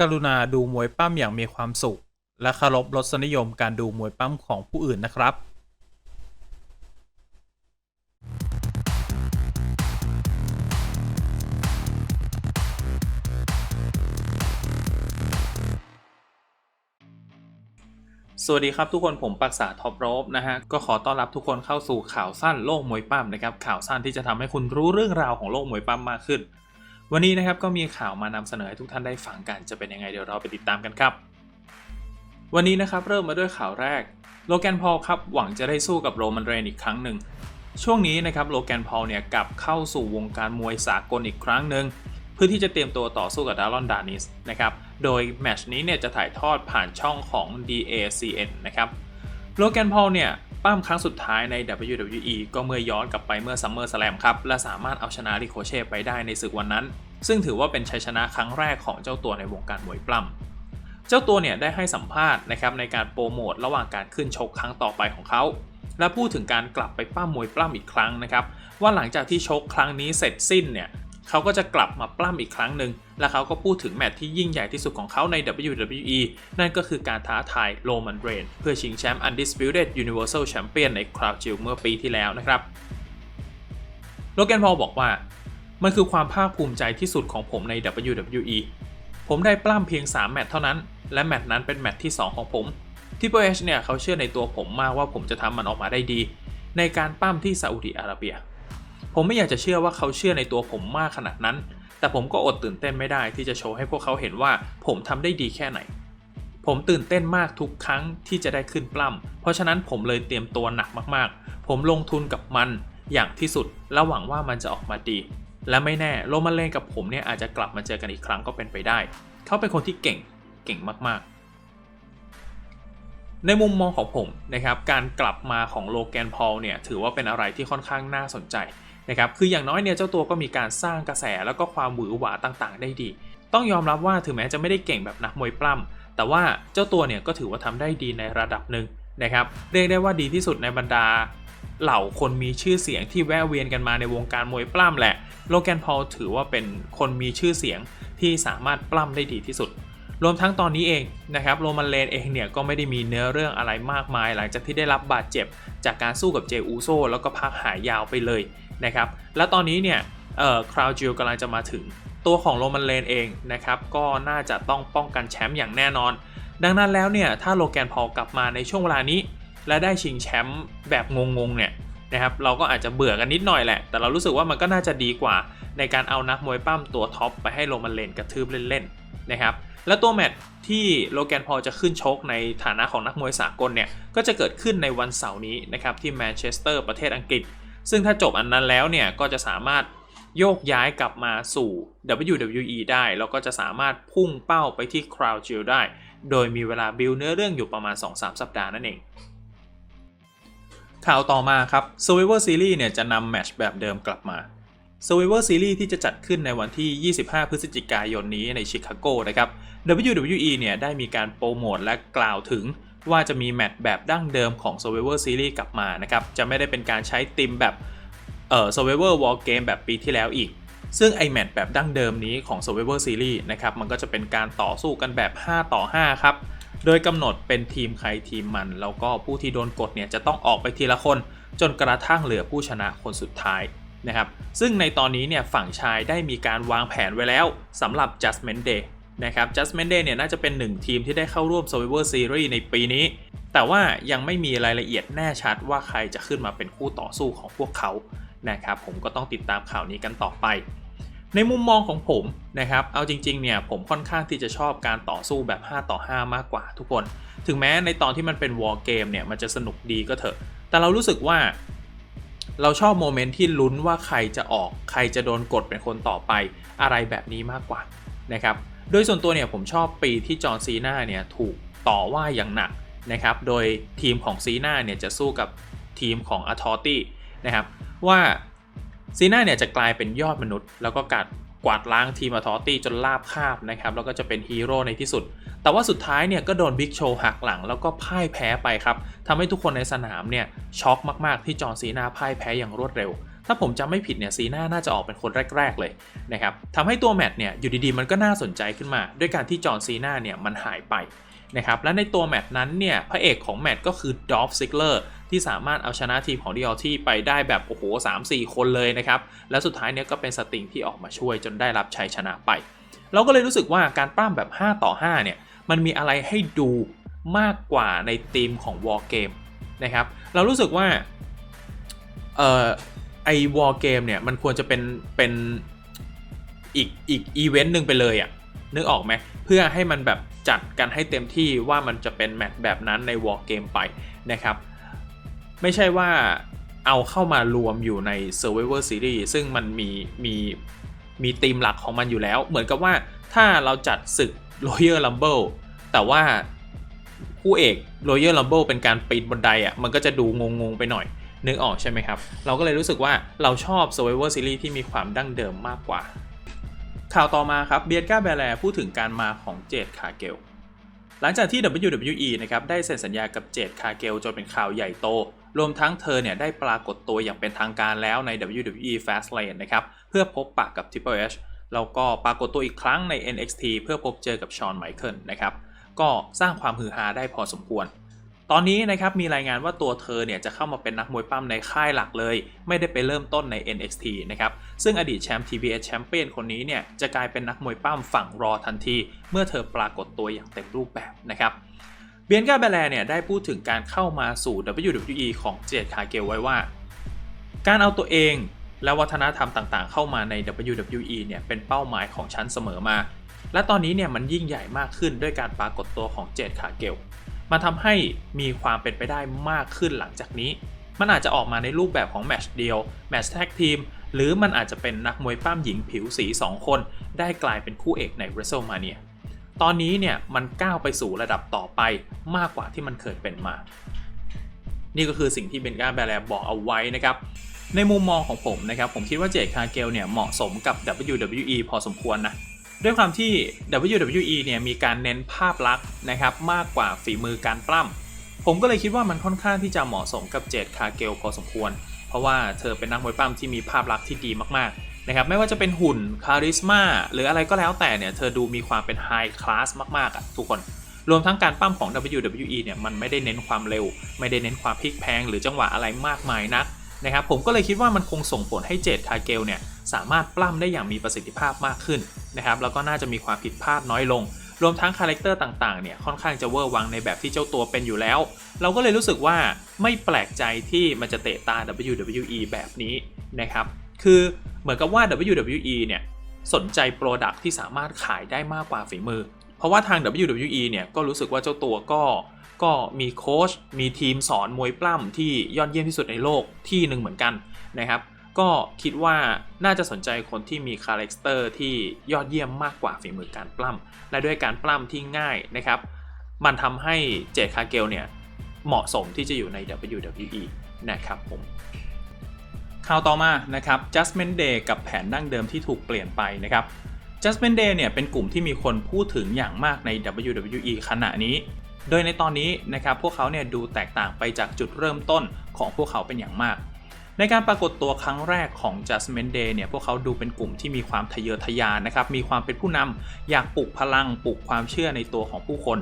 กรุณาดูมวยปั้มอย่างมีความสุข และเคารพรสนิยมการดูมวยปั้มของผู้อื่นนะครับสวัสดีครับทุกคนผมปักษาท็อปโรบนะฮะ ก็ขอต้อนรับทุกคนเข้าสู่ข่าวสั้นโลกมวยปั้มนะครับ ข่าวสั้นที่จะทำให้คุณรู้เรื่องราวของโลกมวยปั้มมากขึ้น วันนี้นะครับก็มีข่าวมานำเสนอให้ทุกท่านได้ฟังกันจะเป็นยังไงเดี๋ยวเราไปติดตามกันครับ วันนี้นะครับเริ่มมาด้วยข่าวแรก โลแกนพอลครับหวังจะได้สู้กับโรมันเรนอีกครั้งหนึ่ง ช่วงนี้นะครับโลแกนพอลเนี่ยกลับเข้าสู่วงการมวยสากลอีกครั้งหนึ่งเพื่อที่จะเตรียมตัวต่อสู้กับดารอนดานิสนะครับโดยแมชนี้เนี่ยจะถ่ายทอดผ่านช่องของ DACN นะครับโลแกนพอลเนี่ย ปั้มครั้งสุดท้ายใน WWE ก็เมื่อย้อนกลับไปเมื่อ Summer Slam ครับ และสามารถเอาชนะริโคเช่ไปได้ในศึกวันนั้น ซึ่งถือว่าเป็นชัยชนะครั้งแรกของเจ้าตัวในวงการมวยปล้ำเจ้าตัวเนี่ยได้ให้สัมภาษณ์นะครับในการโปรโมทระหว่างการขึ้นชกครั้งต่อไปของเขา และพูดถึงการกลับไปปั้มมวยปล้ำอีกครั้งนะครับว่าหลังจากที่ชกครั้งนี้เสร็จสิ้นเนี่ย เขาก็จะกลับมาปล้ำอีกครั้งหนึ่ง และเขาก็พูดถึงแมตช์ที่ยิ่งใหญ่ที่สุดของเขาใน WWE นั่นก็คือการท้าทายโรมันเรนเพื่อชิงแชมป์ Undisputed Universal Champion ในคราวจิลเมื่อปีที่แล้วนะครับโลแกนพอลบอกว่า มันคือความภาคภูมิใจที่สุดของผมใน WWE ผมได้ปล้ำเพียง 3 แมตช์เท่านั้น และแมตช์นั้นเป็นแมตช์ที่ 2 ของผมที่ Triple H เนี่ยเขาเชื่อในตัวผมมากว่าผมจะทำมันออกมาได้ดี ในการปั้มที่ซาอุดิอาระเบีย ผมไม่อยากจะเชื่อว่าเขาเชื่อในตัวผมมากขนาดนั้น แต่ผมก็อดตื่นเต้นไม่ได้ที่จะโชว์ให้พวกเขาเห็นว่าผมทำได้ดีแค่ไหน ผมตื่นเต้นมากทุกครั้งที่จะได้ขึ้นปล้ำเพราะฉะนั้นผมเลยเตรียมตัวหนักมากๆ ผมลงทุนกับมันอย่างที่สุดและหวังว่ามันจะออกมาดี และไม่แน่โรมันเลนกับผมเนี่ยอาจจะกลับมาเจอกันอีกครั้งก็เป็นไปได้ เขาเป็นคนที่เก่งเก่งมากๆในมุมมองของผมนะครับการกลับมาของโลแกนพอลเนี่ยถือว่าเป็นอะไรที่ค่อนข้างน่าสนใจ นะครับคืออย่างน้อยเนี่ยเจ้าตัวก็มีการสร้างกระแสแล้วก็ความหวือหวาต่างๆ ได้ดี ต้องยอมรับว่าถึงแม้จะไม่ได้เก่งแบบนักมวยปล้ำแต่ว่าเจ้าตัวเนี่ยก็ถือว่าทำได้ดีในระดับหนึ่งนะครับเรียกได้ว่าดีที่สุดในบรรดา เหล่าคนมีชื่อเสียงที่แวะเวียนกันมาในวงการมวยปล้ำแหละ โลแกนพอลถือว่าเป็นคนมีชื่อเสียงที่สามารถปล้ำได้ดีที่สุด รวมทั้งตอนนี้เองนะครับโรมันเลนเองเนี่ยก็ไม่ได้มีเนื้อเรื่องอะไรมากมาย หลังจากที่ได้รับบาดเจ็บ จากการสู้กับเจอูโซแล้วก็พักหายยาวไปเลย นะครับ และตอนนี้เนี่ยเอ่อคราวจิลกำลังจะมาถึงตัวของโรมันเลนเองนะครับ ก็น่าจะต้องป้องกันแชมป์อย่างแน่นอน ดังนั้นแล้วเนี่ยถ้าโลแกนพอลกลับมาในช่วงเวลานี้ และได้ชิงแชมป์แบบงงๆเนี่ยนะครับเราก็อาจจะเบื่อกันนิดหน่อยแหละ แต่เรารู้สึกว่ามันก็น่าจะดีกว่า ในการเอานักมวยปั้มตัวท็อปไปให้โรมันเลนกระทืบเล่นๆนะครับและตัวแมตช์ที่โลแกนพอลจะขึ้นชกในฐานะของนักมวยสากลเนี่ยก็จะเกิดขึ้นในวันเสาร์นี้นะครับที่แมนเชสเตอร์ประเทศอังกฤษ ซึ่งถ้าจบอันนั้นแล้วเนี่ยก็จะสามารถโยกย้ายกลับมาสู่ WWE ได้ แล้วก็จะสามารถพุ่งเป้าไปที่ Crown Jewel ได้ โดยมีเวลาบิลเนื้อเรื่องอยู่ประมาณ 2-3 สัปดาห์นั่นเอง ข่าวต่อมาครับ Survivor Series เนี่ยจะนำแมตช์แบบเดิมกลับมา Survivor Series ที่จะจัดขึ้นในวันที่ 25 พฤศจิกายนนี้ในชิคาโกนะครับ WWE เนี่ยได้มีการโปรโมทและกล่าวถึง ว่าจะมีแมตช์แบบดั้งเดิมของ Survivor Series กลับมานะครับ จะไม่ได้เป็นการใช้ติมแบบเอ่อ Survivor War Game แบบปีที่แล้วอีก ซึ่งไอแมตช์แบบดั้งเดิมนี้ของ Survivor Series นะครับ มันก็จะเป็นการต่อสู้กันแบบ 5 ต่อ 5 ครับ โดยกำหนดเป็นทีมใครทีมมัน แล้วก็ผู้ที่โดนกดเนี่ยจะต้องออกไปทีละคน จนกระทั่งเหลือผู้ชนะคนสุดท้ายนะครับ ซึ่งในตอนนี้เนี่ยฝั่งชายได้มีการวางแผนไว้แล้วสำหรับ Judgment Day นะครับ Judgment Day เนี่ยน่าจะเป็นหนึ่งทีมที่ได้เข้าร่วม Survivor Series ในปีนี้ แต่ว่ายังไม่มีรายละเอียดแน่ชัดว่าใครจะขึ้นมาเป็นคู่ต่อสู้ของพวกเขานะครับผมก็ต้องติดตามข่าวนี้กันต่อไป ในมุมมองของผมนะครับ เอาจริงๆเนี่ยผมค่อนข้างที่จะชอบการต่อสู้แบบ 5 ต่อ 5 มากกว่าทุกคน ถึงแม้ในตอนที่มันเป็นวอร์เกมเนี่ยมันจะสนุกดีก็เถอะ แต่เรารู้สึกว่าเราชอบโมเมนต์ที่ลุ้นว่าใครจะออก ใครจะโดนกดเป็นคนต่อไปอะไรแบบนี้มากกว่านะครับ โดยส่วนตัวเนี่ยผมชอบปีที่จอห์นซีนาเนี่ยถูกต่อว่าอย่างหนักนะครับ โดยทีมของซีนาเนี่ยจะสู้กับทีมของอ t ทอตี้นะครับว่าซีนาเนี่ยจะกลายเป็นยอดมนุษย์ แล้วก็กัดกวาดล้างทีมอ t ทอตี้จนลาบคาบนะครับแล้วก็จะเป็นฮีโร่ในที่สุด แต่ว่าสุดท้ายเนี่ยก็โดนบิ๊กโชว์หักหลัง แล้วก็พ่ายแพ้ไปครับทำให้ทุกคนในสนามเนี่ยช็อกมากๆที่จอห์นซีนาพ่ายแพ้อย่างรวดเร็ว ถ้าผมจำไม่ผิดเนี่ยซีน่าน่าจะออกเป็นคนแรก ๆ เลยนะครับทำให้ตัวแมตช์เนี่ยอยู่ดีๆ มันก็น่าสนใจขึ้นมา ด้วยการที่จอห์นซีน่าเนี่ยมันหายไปนะครับและในตัวแมตช์นั้นเนี่ยพระเอกของแมตช์ก็คือดอฟซิกเลอร์ที่สามารถเอาชนะทีมของ DLT ไปได้แบบโอ้โห3-4 คนเลยนะครับ และสุดท้ายเนี่ยก็เป็นสติงที่ออกมาช่วยจนได้รับชัยชนะไป เราก็เลยรู้สึกว่าการปล้ำแบบ 5 ต่อ 5 เนี่ย มันมีอะไรให้ดูมากกว่าในธีมของ War Game นะครับ เรารู้สึกว่าเอ่อ ไอ War Game เนี่ยมันควรจะเป็นเป็นอีกอีกอีเวนต์หนึ่งไปเลยอะนึกออกไหมเพื่อให้มันแบบจัดกันให้เต็มที่ว่ามันจะเป็นแมตช์แบบนั้นใน War Game ไปนะครับ ไม่ใช่ว่าเอาเข้ามารวมอยู่ใน Survivor Series ซึ่งมันมีมีมีธีมหลักของมันอยู่แล้ว เหมือนกับว่าถ้าเราจัดศึก Royal Rumble แต่ว่าคู่เอก Royal Rumble เป็นการปีนบันไดอะ่ะมันก็จะดูงงๆไปหน่อย นึกออกใช่ไหมครับ เราก็เลยรู้สึกว่าเราชอบ Survivor Series ที่มีความดั้งเดิมมากกว่า ข่าวต่อมาครับเบียร์ก้าแบแลพูดถึงการมาของเจดคาเกลหลังจากที่ WWE นะครับได้เซ็นสัญญากับเจดคาเกลจนเป็นข่าวใหญ่โต รวมทั้งเธอเนี่ยได้ปรากฏตัวอย่างเป็นทางการแล้วใน WWE Fastlane นะครับเพื่อพบปะกับ Triple H แล้วก็ปรากฏตัวอีกครั้งใน NXT เพื่อพบเจอกับชอนไมเคิลนะครับก็สร้างความฮือฮาได้พอสมควร ตอนนี้นะครับมีรายงานว่าตัวเธอเนี่ยจะเข้ามาเป็นนักมวยปั้มในค่ายหลักเลย ไม่ได้ไปเริ่มต้นใน NXT นะครับซึ่งอดีตแชมป์ TBS แชมเปี้ยนคนนี้เนี่ยจะกลายเป็นนักมวยปั้มฝั่งรอทันที เมื่อเธอปรากฏตัวอย่างเต็มรูปแบบนะครับเบียนกาเบลเนี่ยได้พูดถึงการเข้ามาสู่ WWE ของเจดคาเกลไว้ว่า การเอาตัวเองและวัฒนธรรมต่างๆ เข้ามาใน WWE เนี่ยเป็นเป้าหมายของฉันเสมอมา และตอนนี้เนี่ยมันยิ่งใหญ่มากขึ้นด้วยการปรากฏตัวของเจดคาเกล มันทำให้มีความเป็นไปได้มากขึ้นหลังจากนี้ มันอาจจะออกมาในรูปแบบของแมตช์เดียวแมตช์แท็กทีมหรือมันอาจจะเป็นนักมวยปั้มหญิงผิวสี 2 คน ได้กลายเป็นคู่เอกใน WrestleMania ตอนนี้เนี่ยมันก้าวไปสู่ระดับต่อไปมากกว่าที่มันเคยเป็นมา นี่ก็คือสิ่งที่เบนกาแบแลบอกเอาไว้นะครับ ในมุมมองของผมนะครับ ผมคิดว่าเจดคาเกลเนี่ยเหมาะสมกับ WWE พอสมควรนะ ด้วยความที่ WWE เนี่ยมีการเน้นภาพลักษณ์นะครับมากกว่าฝีมือการปล้ำผมก็เลยคิดว่ามันค่อนข้างที่จะเหมาะสมกับเจดคาเกลพอสมควร เพราะว่าเธอเป็นนักมวยปล้ำที่มีภาพลักษณ์ที่ดีมากๆนะครับไม่ว่าจะเป็นหุ่นคาริสมาหรืออะไรก็แล้วแต่เนี่ยเธอดูมีความเป็นไฮคลาสมากๆอะทุกคนรวมทั้งการปั้มของ WWE เนี่ยมันไม่ได้เน้นความเร็ว ไม่ได้เน้นความพลิกแพงหรือจังหวะอะไรมากมายนักนะครับผมก็เลยคิดว่ามันคงส่งผลให้เจดคาเกลเนี่ยสามารถปล้ำได้อย่างมีประสิทธิภาพมากขึ้นนะครับแล้วก็น่าจะมีความผิดพลาดน้อยลง รวมทั้งคาแรคเตอร์ต่างๆเนี่ยค่อนข้างจะเวอร์วังในแบบที่เจ้าตัวเป็นอยู่แล้ว เราก็เลยรู้สึกว่าไม่แปลกใจที่มันจะเตะตา WWE แบบนี้นะครับคือเหมือนกับว่า WWE เนี่ยสนใจโปรดักที่สามารถขายได้มากกว่าฝีมือ เพราะว่าทาง WWE เนี่ยก็รู้สึกว่าเจ้าตัวก็ก็มีโค้ชมีทีมสอนมวยปล้ำที่ยอดเยี่ยมที่สุดในโลกที่หนึ่งเหมือนกันนะครับ ก็คิดว่าน่าจะสนใจคนที่มีคาแรคเตอร์ที่ยอดเยี่ยมมากกว่าฝีมือการปล้ำและด้วยการปล้ำที่ง่ายนะครับ มันทำให้เจคาเกลเนี่ยเหมาะสมที่จะอยู่ใน WWE นะครับผมข่าวต่อมานะครับ Judgment Day กับแผนดั้งเดิมที่ถูกเปลี่ยนไปนะครับ Judgment Day เนี่ยเป็นกลุ่มที่มีคนพูดถึงอย่างมากใน WWE ขณะนี้ โดยในตอนนี้นะครับพวกเขาเนี่ยดูแตกต่างไปจากจุดเริ่มต้นของพวกเขาเป็นอย่างมาก ในการปรากฏตัวครั้งแรกของ Judgment Day เนี่ยพวกเขาดูเป็นกลุ่มที่มีความทะเยอทะยานนะครับมีความเป็นผู้นำอยากปลุกพลังปลุกความเชื่อในตัวของผู้คน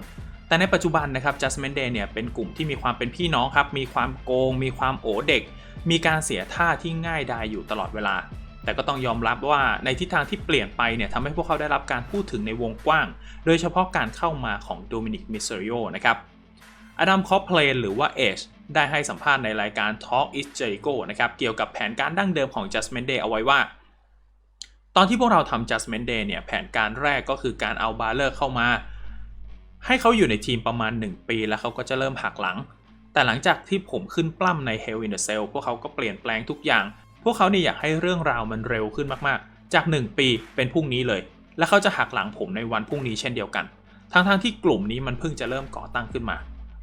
แต่ในปัจจุบันนะครับ Judgment Day เนี่ยเป็นกลุ่มที่มีความเป็นพี่น้องครับ มีความโกง มีความโอเด็ก มีการเสียท่าที่ง่ายดายอยู่ตลอดเวลา แต่ก็ต้องยอมรับว่าในทิศทางที่เปลี่ยนไปเนี่ยทำให้พวกเขาได้รับการพูดถึงในวงกว้าง โดยเฉพาะการเข้ามาของโดมินิกมิสเซริโอนะครับอดัมคอปเพลนหรือว่าเอช ได้ให้สัมภาษณ์ในรายการ Talk is Jericho นะครับเกี่ยวกับแผนการดั้งเดิมของ Judgment Day เอาไว้ว่า ตอนที่พวกเราทำ Judgment Day เนี่ยแผนการแรกก็คือการเอาบาเลอร์เข้ามา ให้เขาอยู่ในทีมประมาณ 1 ปี แล้วเขาก็จะเริ่มหักหลัง แต่หลังจากที่ผมขึ้นปล้ำใน Hell in a Cell พวกเขาก็เปลี่ยนแปลงทุกอย่าง พวกเขาเนี่ยอยากให้เรื่องราวมันเร็วขึ้นมากๆ จาก 1 ปีเป็นพรุ่งนี้เลย และเขาจะหักหลังผมในวันพรุ่งนี้เช่นเดียวกันทั้งๆที่กลุ่มนี้มันเพิ่งจะเริ่มก่อตั้งขึ้นมา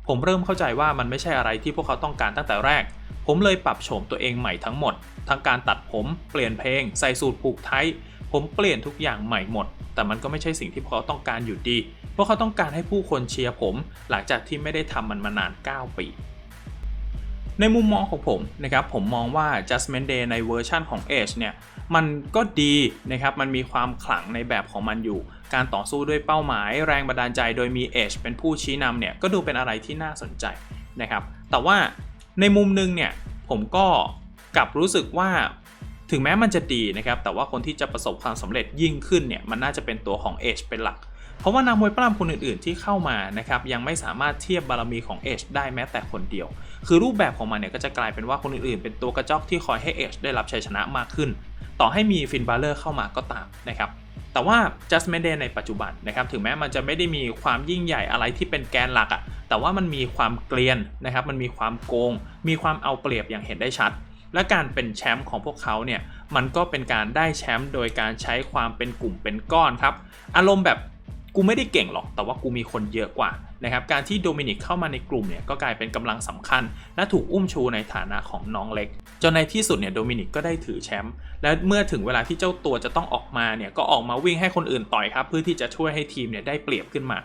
ผมเริ่มเข้าใจว่ามันไม่ใช่อะไรที่พวกเขาต้องการตั้งแต่แรก ผมเลยปรับโฉมตัวเองใหม่ทั้งหมด ทั้งการตัดผมเปลี่ยนเพลง ใส่สูตรผูกไทยผมเปลี่ยนทุกอย่างใหม่หมด แต่มันก็ไม่ใช่สิ่งที่พวกเขาต้องการอยู่ดีพวกเขาต้องการให้ผู้คนเชียร์ผม หลังจากที่ไม่ได้ทำมันมานาน 9 ปี ในมุมมองของผมนะครับผมมองว่า Judgment Day ในเวอร์ชั่นของ Edge เนี่ยมันก็ดีนะครับมันมีความขลังในแบบของมันอยู่ การต่อสู้ด้วยเป้าหมายแรงบันดาลใจโดยมี Edge เป็นผู้ชี้นำเนี่ยก็ดูเป็นอะไรที่น่าสนใจนะครับแต่ว่าในมุมหนึงเนี่ยผมก็กลับรู้สึกว่าถึงแม้มันจะดีนะครับแต่ว่าคนที่จะประสบความสำเร็จยิ่งขึ้นเนี่ยมันน่าจะเป็นตัวของ Edge เป็นหลักเพราะว่านักมวยปล้ำคนอื่นๆที่เข้ามานะครับยังไม่สามารถเทียบบารมีของ Edge ได้แม้แต่คนเดียว คือรูปแบบของมันเนี่ยก็จะกลายเป็นว่าคนอื่นๆ เป็นตัวกระจอกที่คอยให้ Edge ได้รับชัยชนะมากขึ้น ต่อให้มีฟินบาเลอร์เข้ามาก็ตามนะครับแต่ว่า Judgment Day ในปัจจุบันนะครับถึงแม้มันจะไม่ได้มีความยิ่งใหญ่อะไรที่เป็นแกนหลักอะ่ะแต่ว่ามันมีความเกลียนนะครับมันมีความโกง มีความเอาเปรียบอย่างเห็นได้ชัด และการเป็นแชมป์ของพวกเขาเนี่ยมันก็เป็นการได้แชมป์โดยการใช้ความเป็นกลุ่มเป็นก้อนครับอารมณ์แบบกูไม่ได้เก่งหรอก แต่ว่ากูมีคนเยอะกว่า นะครับการที่โดมินิกเข้ามาในกลุ่มเนี่ยก็กลายเป็นกำลังสำคัญ และถูกอุ้มชูในฐานะของน้องเล็ก จนในที่สุดเนี่ยโดมินิกก็ได้ถือแชมป์และเมื่อถึงเวลาที่เจ้าตัวจะต้องออกมาเนี่ยก็ออกมาวิ่งให้คนอื่นต่อยครับเพื่อที่จะช่วยให้ทีมเนี่ยได้เปรียบขึ้นมา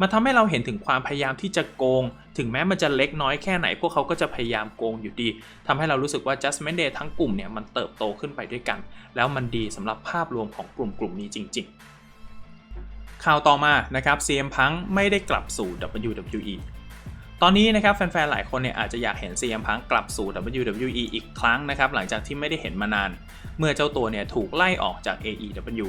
มันทำให้เราเห็นถึงความพยายามที่จะโกง ถึงแม้มันจะเล็กน้อยแค่ไหน พวกเขาก็จะพยายามโกงอยู่ดีทำให้เรารู้สึกว่า Judgment Day ทั้งกลุ่มเนี่ยมันเติบโตขึ้นไปด้วยกัน แล้วมันดีสำหรับภาพรวมของกลุ่มกลุ่มนี้จริง ๆ ข่าวต่อมานะครับ CM Punk ไม่ได้กลับสู่ WWE ตอนนี้นะครับแฟนๆ หลายคนเนี่ยอาจจะอยากเห็น CM Punk กลับสู่ WWE อีกครั้งนะครับหลังจากที่ไม่ได้เห็นมานาน เมื่อเจ้าตัวเนี่ยถูกไล่ออกจาก AEW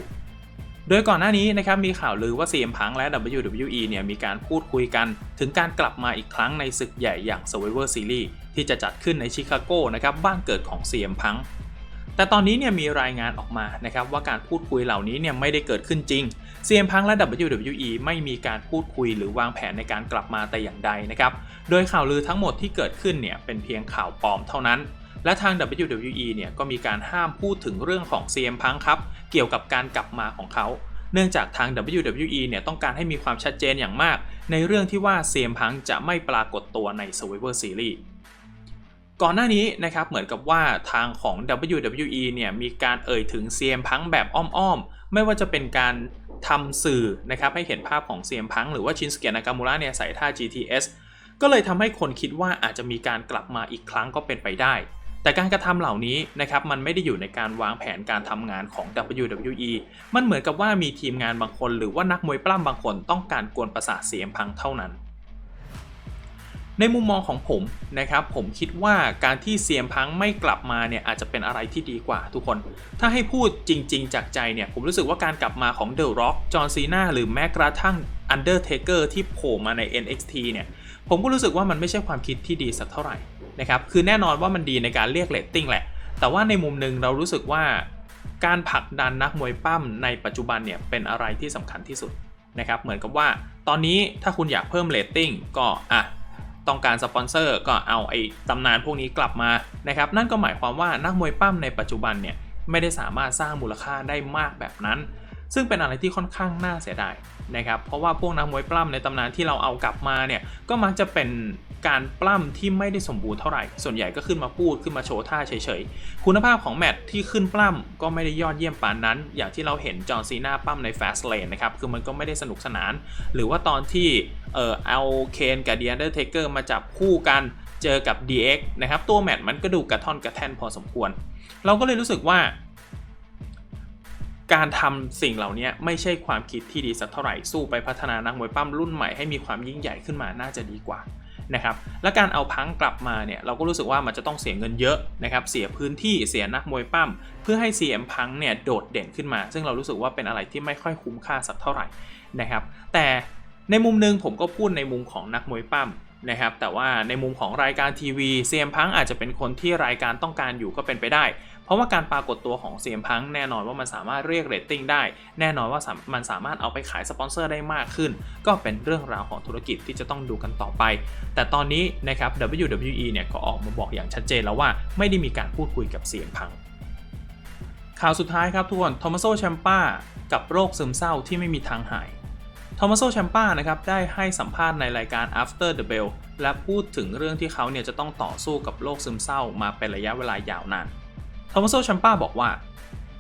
โดยก่อนหน้านี้นะครับมีข่าวลือว่า CM Punk และ WWE เนี่ยมีการพูดคุยกันถึงการกลับมาอีกครั้งในศึกใหญ่อย่าง Survivor Series ที่จะจัดขึ้นในชิคาโกนะครับบ้านเกิดของ CM Punk แต่ตอนนี้เนี่ยมีรายงานออกมานะครับว่าการพูดคุยเหล่านี้เนี่ยไม่ได้เกิดขึ้นจริง CM Punk และ WWE ไม่มีการพูดคุยหรือวางแผนในการกลับมาแต่อย่างใดนะครับ โดยข่าวลือทั้งหมดที่เกิดขึ้นเนี่ยเป็นเพียงข่าวปลอมเท่านั้น และทาง WWE เนี่ยก็มีการห้ามพูดถึงเรื่องของ CM Punk ครับ เกี่ยวกับการกลับมาของเขา เนื่องจากทาง WWE เนี่ยต้องการให้มีความชัดเจนอย่างมาก ในเรื่องที่ว่า CM Punk จะไม่ปรากฏตัวใน Survivor Series ก่อนหน้านี้นะครับเหมือนกับว่าทางของ WWE เนี่ยมีการเอ่ยถึง CM Punk แบบอ้อมๆ ไม่ว่าจะเป็นการ ทำสื่อนะครับให้เห็นภาพของเซียมพังหรือว่าชินสเกะนากามูระเนี่ยใส่ท่า GTS ก็เลยทำให้คนคิดว่าอาจจะมีการกลับมาอีกครั้งก็เป็นไปได้ แต่การกระทำเหล่านี้นะครับมันไม่ได้อยู่ในการวางแผนการทำงานของ WWE มันเหมือนกับว่ามีทีมงานบางคน หรือว่านักมวยปล้ำบางคนต้องการกวนประสาทเซียมพังเท่านั้น ในมุมมองของผมนะครับผมคิดว่าการที่เซียมพังไม่กลับมาเนี่ยอาจจะเป็นอะไรที่ดีกว่าทุกคน ถ้าให้พูดจริง ๆ จากใจเนี่ยผมรู้สึกว่าการกลับมาของเดอะร็อกจอห์นซีนาหรือแม้กระทั่ง Undertaker ที่โผล่มาใน NXT เนี่ยผมก็รู้สึกว่ามันไม่ใช่ความคิดที่ดีสักเท่าไหร่นะครับคือแน่นอนว่ามันดีในการเรียกเรตติ้งแหละ แต่ว่าในมุมหนึ่งเรารู้สึกว่าการผลักดันนักมวยปั้มในปัจจุบันเนี่ยเป็นอะไรที่สำคัญที่สุดนะครับเหมือนกับว่า ตอนนี้ถ้าคุณอยากเพิ่มเรตติ้งก็อะ ต้องการสปอนเซอร์ก็เอาไอ้ตำนานพวกนี้กลับมานะครับนั่นก็หมายความว่านักมวยปั้มในปัจจุบันเนี่ยไม่ได้สามารถสร้างมูลค่าได้มากแบบนั้น ซึ่งเป็นอะไรที่ค่อนข้างน่าเสียดายนะครับเพราะว่าพวกนักมวยปล้ำในตำนานที่เราเอากลับมาเนี่ยก็มักจะเป็น การปล้ำที่ไม่ได้สมบูรณ์เท่าไหร่ ส่วนใหญ่ก็ขึ้นมาพูดขึ้นมาโชว์ท่าเฉยๆ คุณภาพของแมตช์ที่ขึ้นปล้ำก็ไม่ได้ยอดเยี่ยมปานนั้น อย่างที่เราเห็นจอห์นซีนาปล้ำใน Fast Lane นะครับ คือมันก็ไม่ได้สนุกสนาน หรือว่าตอนที่เออเอาเคนกับ The Undertaker มาจับคู่กันเจอกับ DX นะครับ ตัวแมตช์มันก็ดูกระท่อนกระแท่นพอสมควร เราก็เลยรู้สึกว่าการทำสิ่งเหล่านี้ไม่ใช่ความคิดที่ดีสักเท่าไหร่สู้ไปพัฒนานักมวยปั้มรุ่นใหม่ให้มีความยิ่งใหญ่ขึ้นมาน่าจะดีกว่า นะครับและการเอาพังกลับมาเนี่ยเราก็รู้สึกว่ามันจะต้องเสียเงินเยอะนะครับเสียพื้นที่เสียนักมวยปั้ม เพื่อให้ CM พังเนี่ยโดดเด่นขึ้นมา ซึ่งเรารู้สึกว่าเป็นอะไรที่ไม่ค่อยคุ้มค่าสักเท่าไหร่นะครับแต่ในมุมหนึงผมก็พูดในมุมของนักมวยปั้ม นะครับแต่ว่าในมุมของรายการทีวี CM พังอาจจะเป็นคนที่รายการต้องการอยู่ก็เป็นไปได้ เพราะว่าการปรากฏตัวของ CM Punk แน่นอนว่ามันสามารถเรียกเรตติ้งได้ แน่นอนว่ามันสามารถเอาไปขายสปอนเซอร์ได้มากขึ้น ก็เป็นเรื่องราวของธุรกิจที่จะต้องดูกันต่อไป แต่ตอนนี้นะครับ WWE เนี่ยก็ออกมาบอกอย่างชัดเจนแล้วว่าไม่ได้มีการพูดคุยกับ CM Punk ข่าวสุดท้ายครับทุกคนทอมัสโซแชมปากับโรคซึมเศร้าที่ไม่มีทางหาย ทอมัสโซแชมป้านะครับได้ให้สัมภาษณ์ในรายการ After the Bell และพูดถึงเรื่องที่เขาเนี่ยจะต้องต่อสู้กับโรคซึมเศร้ามาเป็นระยะเวลายาวนาน ทอมัสโซแชมป้าบอกว่า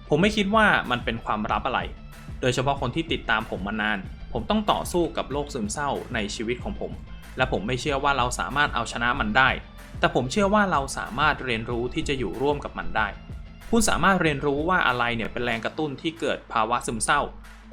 ผมไม่คิดว่ามันเป็นความลับอะไร โดยเฉพาะคนที่ติดตามผมมานาน ผมต้องต่อสู้กับโรคซึมเศร้าในชีวิตของผม และผมไม่เชื่อว่าเราสามารถเอาชนะมันได้ แต่ผมเชื่อว่าเราสามารถเรียนรู้ที่จะอยู่ร่วมกับมันได้ คุณสามารถเรียนรู้ว่าอะไรเนี่ยเป็นแรงกระตุ้นที่เกิดภาวะซึมเศร้า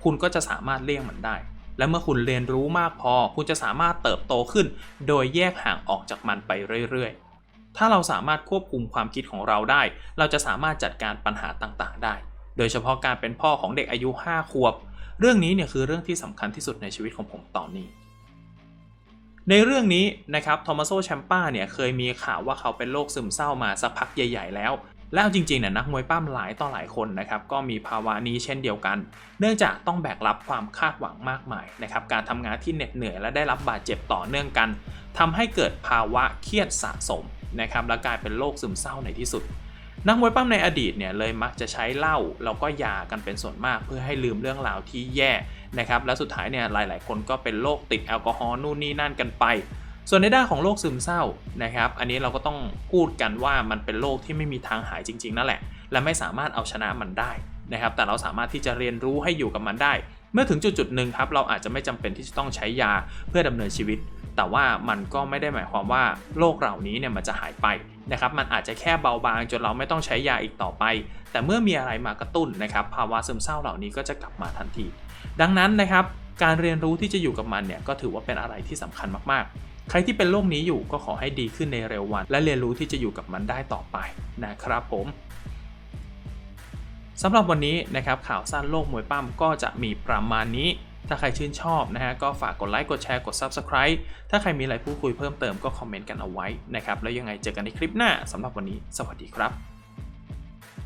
คุณก็จะสามารถเลี่ยงมันได้ และเมื่อคุณเรียนรู้มากพอ คุณจะสามารถเติบโตขึ้น โดยแยกห่างออกจากมันไปเรื่อยๆ ถ้าเราสามารถควบคุมความคิดของเราได้ เราจะสามารถจัดการปัญหาต่างๆ ได้ โดยเฉพาะการเป็นพ่อของเด็กอายุ 5 ขวบ เรื่องนี้เนี่ยคือเรื่องที่สำคัญที่สุดในชีวิตของผมตอนนี้ ในเรื่องนี้นะครับทอมัสโซแชมป้าเนี่ยเคยมีข่าวว่าเขาเป็นโรคซึมเศร้ามาสักพักใหญ่ ๆ แล้ว แล้วจริงๆเนี่ยนักมวยปั้มหลายต่อหลายคนนะครับก็มีภาวะนี้เช่นเดียวกัน เนื่องจากต้องแบกรับความคาดหวังมากมายนะครับการทำงานที่เหน็ดเหนื่อยและได้รับบาดเจ็บต่อเนื่องกันทำให้เกิดภาวะเครียดสะสมนะครับและกลายเป็นโรคซึมเศร้าในที่สุด นักมวยปั้มในอดีตเนี่ยเลยมักจะใช้เหล้าแล้วก็ยากันเป็นส่วนมาก เพื่อให้ลืมเรื่องราวที่แย่นะครับและสุดท้ายเนี่ยหลาย ๆ คนก็เป็นโรคติดแอลกอฮอล์นู่นนี่นั่นกันไป ส่วนในด้านของโรคซึมเศร้านะครับ อันนี้เราก็ต้องพูดกันว่ามันเป็นโรคที่ไม่มีทางหายจริง ๆ นั่นแหละ และไม่สามารถเอาชนะมันได้นะครับ แต่เราสามารถที่จะเรียนรู้ให้อยู่กับมันได้ เมื่อถึงจุดจุดๆหนึ่งครับ เราอาจจะไม่จำเป็นที่จะต้องใช้ยาเพื่อดำเนินชีวิต แต่ว่ามันก็ไม่ได้หมายความว่าโรคเหล่านี้เนี่ยมันจะหายไปนะครับ มันอาจจะแค่เบาบางจนเราไม่ต้องใช้ยาอีกต่อไป แต่เมื่อมีอะไรมากระตุ้นนะครับภาวะซึมเศร้าเหล่านี้ก็จะกลับมาทันที ดังนั้นนะครับการเรียนรู้ที่จะอยู่กับมันเนี่ยก็ถือว่าเป็นอะไรที่สำคัญมากๆ ใครที่เป็นโรคนี้อยู่ก็ขอให้ดีขึ้นในเร็ววัน และเรียนรู้ที่จะอยู่กับมันได้ต่อไปนะครับผมสำหรับวันนี้นะครับข่าวสั้นโลกมวยปั้มก็จะมีประมาณนี้ ถ้าใครชื่นชอบนะฮะก็ฝากกดไลค์กดแชร์กด Subscribe ถ้าใครมีอะไรพูดคุยเพิ่มเติมก็คอมเมนต์กันเอาไว้นะครับแล้วยังไงเจอกันในคลิปหน้าสำหรับวันนี้ สวัสดีครับ